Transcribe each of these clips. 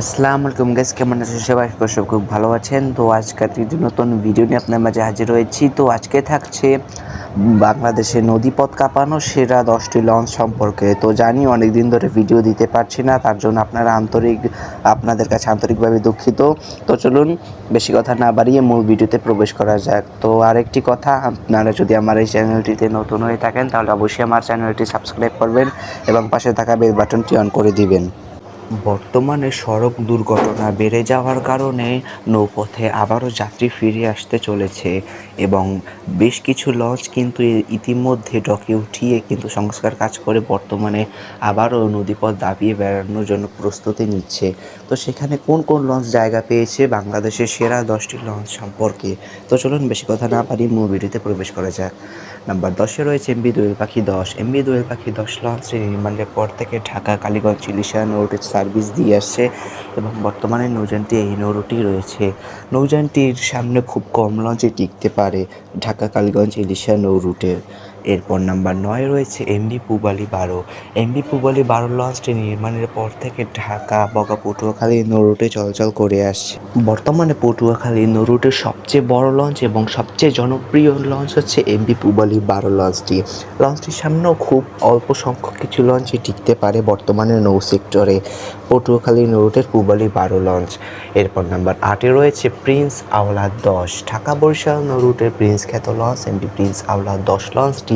আসসালামু আলাইকুম গাইস কেমন আছেন? সবাই সব খুব ভালো আছেন। তো আজকের একটি নতুন ভিডিও নিয়ে আপনার মাঝে হাজির হয়েছি। তো আজকে থাকছে বাংলাদেশে নদীপথ কাঁপানো সেরা দশটি লঞ্চ সম্পর্কে। তো জানি অনেক দিন ধরে ভিডিও দিতে পারছি না, তার জন্য আপনারা আন্তরিক, আপনাদের কাছে আন্তরিকভাবে দুঃখিত। তো চলুন, বেশি কথা না বাড়িয়ে মূল ভিডিওতে প্রবেশ করা যাক। তো আরেকটি কথা, আপনারা যদি আমার এই চ্যানেলটিতে নতুন হয়ে থাকেন, তাহলে অবশ্যই আমার চ্যানেলটি সাবস্ক্রাইব করবেন এবং পাশে থাকা বেল বাটনটি অন করে দিবেন। বর্তমানে সড়ক দুর্ঘটনা বেড়ে যাওয়ার কারণে নৌপথে আবারও যাত্রী ফিরে আসতে চলেছে এবং বেশ কিছু লঞ্চ কিন্তু ইতিমধ্যে ডকে উঠিয়ে কিন্তু সংস্কার কাজ করে বর্তমানে আবারও নদীপথ দাবিয়ে বেড়ানোর জন্য প্রস্তুতি নিচ্ছে। তো সেখানে কোন কোন লঞ্চ জায়গা পেয়েছে? বাংলাদেশের সেরা দশটি লঞ্চ সম্পর্কে। তো চলুন বেশি কথা না পারি মূল ভিডিওতে প্রবেশ করা যাক। নাম্বার দশে রয়েছে এমবি দোয়েল পাখি দশ। এমবি দোয়েল পাখি দশ লঞ্চ নির্মাণের পর থেকে ঢাকা, কালীগঞ্জ, চিলিশা নৌরুটে সার্ভিস দিয়ে আসছে এবং বর্তমানে নৌযানটি এই নৌরুটি রয়েছে। নৌযানটির সামনে খুব কম লঞ্চে টিকতে পারে ঢাকা কালীগঞ্জ ইলিশা নৌরুটের। এরপর নাম্বার নয় রয়েছে এমবি পুবালি বারো এমবি পুবালি বারো লঞ্চটি নির্মাণের পর থেকে ঢাকা বগা পটুয়াখালী, নৌরুটে চলাচল করে আসছে। বর্তমানে পটুয়াখালী, নৌরুটের সবচেয়ে বড় লঞ্চ এবং সবচেয়ে জনপ্রিয় লঞ্চ হচ্ছে এমবি পুবালি বারো লঞ্চটি লঞ্চটির সামনেও খুব অল্প সংখ্যক কিছু লঞ্চই টিকতে পারে বর্তমানে নৌ সেক্টরে। পটুয়াখালী, নৌরুটের পুবালি বারো লঞ্চ এরপর নাম্বার আটে রয়েছে প্রিন্স আওলাদ দশ। ঢাকা, বরিশাল, নৌরুটের প্রিন্স খ্যাত লঞ্চ এমবি প্রিন্স আওলাদ দশ লঞ্চটি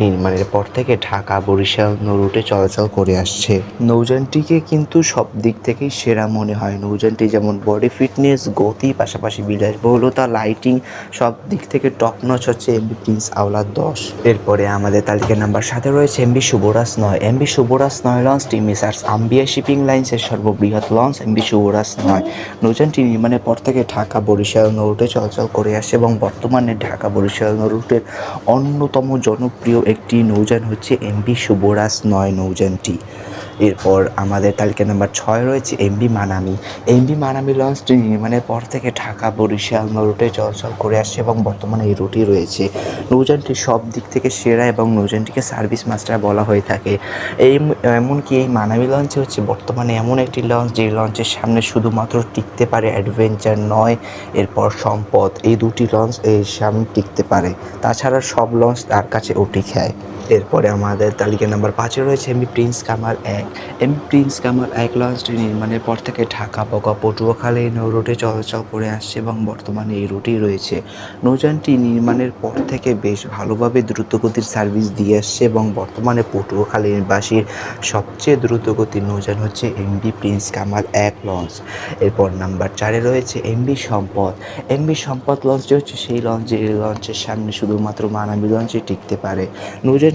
নির্মাণের পর থেকে ঢাকা, বরিশাল, নৌরুটে চলাচল করে আসছে। নৌযানটিকে কিন্তু সব দিক থেকেই সেরা মনে হয়। নৌযানটি যেমন বডি ফিটনেস গতি, পাশাপাশি বিলাসবহুলতা লাইটিং সব দিক থেকে টপ নচ হচ্ছে এমবি প্রিন্স আওলাদ দশ। এরপরে আমাদের তালিকার নাম্বার সাথে রয়েছে এমবি শুভরাজ নয়। এমবি শুভরাজ নয় লঞ্চটি মিসার্স আম্বিয়া শিপিং লাইন্সের সর্ববৃহৎ লঞ্চ এমবি শুভরাজ নয়। নৌযানটি নির্মাণের পর থেকে ঢাকা, বরিশাল, নৌরুটে চলাচল করে আসছে এবং বর্তমানে ঢাকা, বরিশাল, নৌরুটের অন্যতম জনপ্রিয় একটি নৌযান হচ্ছে এমবি শুভরাজ নয় নৌযানটি। এরপর আমাদের তালিকা নাম্বার ছয় রয়েছে এমবি মানামি। এমবি মানামি লঞ্চটি নির্মাণের পর থেকে ঢাকা, বরিশাল রুটে চলাচল করে আসছে এবং বর্তমানে এই রুটই রয়েছে। নৌযানটি সব দিক থেকে সেরা এবং নৌযানটিকে সার্ভিস মাস্টার বলা হয়ে থাকে। এই এমনকি এই মানামি লঞ্চ হচ্ছে বর্তমানে এমন একটি লঞ্চ যে লঞ্চের সামনে শুধুমাত্র টিকতে পারে অ্যাডভেঞ্চার নয়, এরপর সম্পদ। এই দুটি লঞ্চ এই সামনে টিকতে পারে। তাছাড়া সব লঞ্চ তার কাছে ওটি খায় এরপরে আমাদের তালিকা নাম্বার পাঁচে রয়েছে এমবি প্রিন্স কামাল এক। এমবি প্রিন্স কামাল এক লঞ্চটি নির্মাণের পর থেকে ঢাকা বগা পটুয়াখালী নৌ রুটে চলাচল করে আসছে এবং বর্তমানে এই রুটেই রয়েছে। নৌযানটি নির্মাণের পর থেকে বেশ ভালোভাবে দ্রুতগতির সার্ভিস দিয়ে আসছে এবং বর্তমানে পটুয়াখালীবাসীর সবচেয়ে দ্রুতগতির নৌযান হচ্ছে এমবি প্রিন্স কামাল এক লঞ্চ। এরপর নাম্বার চারে রয়েছে এমবি সম্পদ। এমবি সম্পদ লঞ্চটি হচ্ছে সেই লঞ্চ লঞ্চের সামনে শুধুমাত্র মানাবি লঞ্চে টিকতে পারে।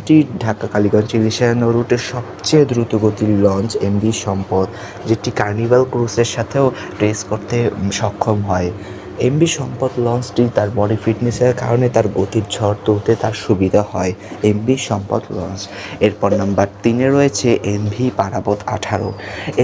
নৌযানটি ঢাকা, কালীগঞ্জ ইলিশা রুটের সবচেয়ে দ্রুতগতির লঞ্চ এমবি সম্পদ, যেটি কার্নিভাল ক্রুজের সাথেও রেস করতে সক্ষম হয়। এমবি সম্পদ লঞ্চটি তার বডি ফিটনেসের কারণে তার গতির ঝড় তুলতে তার সুবিধা হয়। এমবি সম্পদ লঞ্চ এরপর নাম্বার তিনে রয়েছে এমভি পারাবত আঠারো।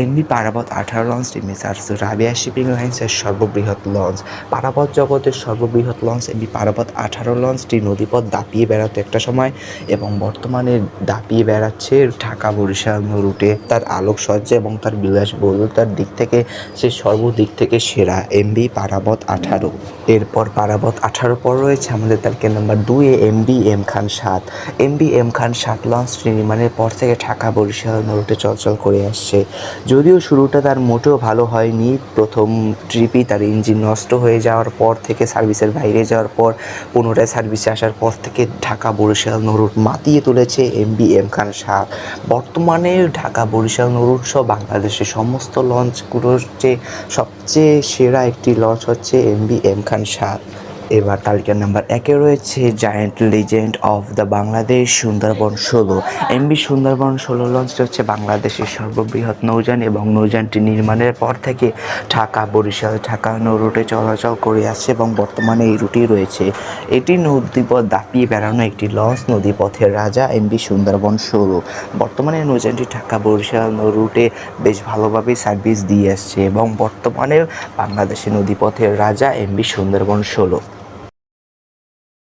এমভি পারাবত আঠারো লঞ্চটি মিসার্স রাবিয়া শিপিং লাইন্সের সর্ববৃহৎ লঞ্চ পারাবত জগতের সর্ববৃহৎ লঞ্চ এমবি পারাবত আঠারো লঞ্চটি নদীপথ দাপিয়ে বেড়াতো একটা সময় এবং বর্তমানে দাপিয়ে বেড়াচ্ছে ঢাকা বরিশাল রুটে। তার আলোকসজ্জা এবং তার বিলাসবহুলতার দিক থেকে সে সর্বদিক থেকে সেরা। এমভি পারাবত আঠারো। এরপর পারাবত আঠারো পর রয়েছে আমাদের তালিকা নাম্বার দুয়ে এম বি এম খান সাত। এম বি এম খান সাত লঞ্চটি নির্মাণের পর থেকে ঢাকা, বরিশাল রুটে চলাচল করে আসছে। যদিও শুরুটা তার মোটেও ভালো হয়নি, প্রথম ট্রিপই তার ইঞ্জিন নষ্ট হয়ে যাওয়ার পর থেকে সার্ভিসের বাইরে যাওয়ার পর, পুনরায় সার্ভিসে আসার পর থেকে ঢাকা, বরিশাল নরুট মাতিয়ে তুলেছে এম বি এম খান সাত। বর্তমানে ঢাকা, বরিশাল নরুট সহ বাংলাদেশের সমস্ত লঞ্চগুলোর যে সবচেয়ে সেরা একটি লঞ্চ হচ্ছে এমবি এম খান সাত এবার তালিকার নাম্বার একে রয়েছে giant legend of the Bangladesh Sundarban ষোলো। এমবি সুন্দরবন ষোলো লঞ্চটি হচ্ছে বাংলাদেশের সর্ববৃহৎ নৌযান এবং নৌযানটি নির্মাণের পর থেকে ঢাকা, বরিশাল, ঢাকা নৌ রুটে চলাচল করে আসছে এবং বর্তমানে এই রুটই রয়েছে। এটি নদীপথ দাপিয়ে বেড়ানো একটি লঞ্চ নদীপথের রাজা এমবি সুন্দরবন ষোলো। বর্তমানে নৌযানটি ঢাকা, বরিশাল নৌ রুটে বেশ ভালোভাবেই সার্ভিস দিয়ে আসছে এবং বর্তমানে বাংলাদেশের নদীপথের রাজা এমবি সুন্দরবন ষোলো।